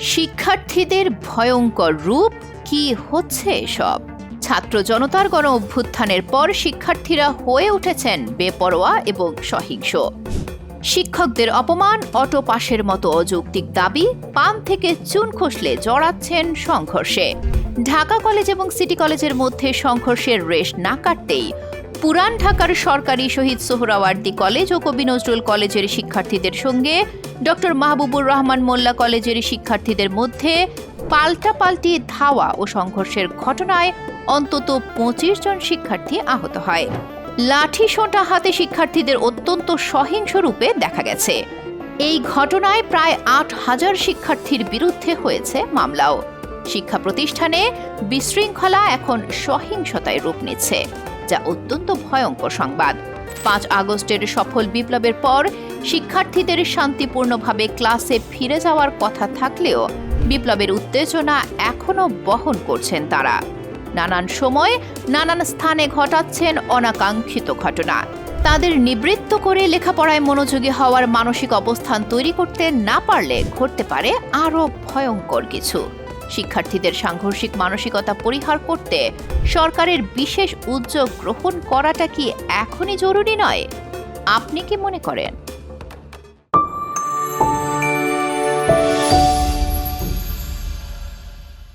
শিক্ষার্থীদের ভয়ঙ্কর রূপ কি হচ্ছে সব? ছাত্র জনতার গণ অভ্যুত্থানের পর শিক্ষার্থীরা হয়ে উঠেছেন বেপরোয়া এবং সহিংস। শিক্ষকদের অপমান অটো পাশের মতো অযৌক্তিক দাবি পান থেকে চুন খসলে জড়াচ্ছেন সংঘর্ষে। ঢাকা কলেজ এবং সিটি কলেজের মধ্যে সংঘর্ষের রেশ না কাটতেই পুরান ঢাকার সরকারি শহীদ সোহরাওয়ার্দী কলেজ ও কবি নজরুল কলেজের শিক্ষার্থীদের সঙ্গে ডক্টর মাহবুবুর রহমান মোল্লা কলেজের শিক্ষার্থীদের মধ্যে পাল্টাপাল্টি ধাওয়া ও সংঘর্ষের ঘটনায় অন্তত পঁচিশ জন শিক্ষার্থী আহত হয়। লাঠি সোঁটা হাতে শিক্ষার্থীদের অত্যন্ত সহিংস রূপে দেখা গেছে। এই ঘটনায় প্রায় আট হাজার শিক্ষার্থীর বিরুদ্ধে হয়েছে মামলাও। শিক্ষা প্রতিষ্ঠানে বিশৃঙ্খলা এখন সহিংসতায় রূপ নিচ্ছে। যা অত্যন্ত ভয়ঙ্কর সংবাদ। পাঁচ আগস্টের সফল বিপ্লবের পর শিক্ষার্থীদের শান্তিপূর্ণভাবে ক্লাসে ফিরে যাওয়ার কথা থাকলেও বিপ্লবের উত্তেজনা এখনও বহন করছেন তারা। নানান সময় নানান স্থানে ঘটাচ্ছেন অনাকাঙ্ক্ষিত ঘটনা। তাদের নিবৃত্ত করে লেখাপড়ায় মনোযোগী হওয়ার মানসিক অবস্থান তৈরি করতে না পারলে ঘটতে পারে আরও ভয়ঙ্কর কিছু। শিক্ষার্থীদের সাংঘর্ষিক মানসিকতা পরিহার করতে সরকারের বিশেষ উদ্যোগ গ্রহণ করাটা কি এখনই জরুরি নয়? আপনি কি মনে করেন?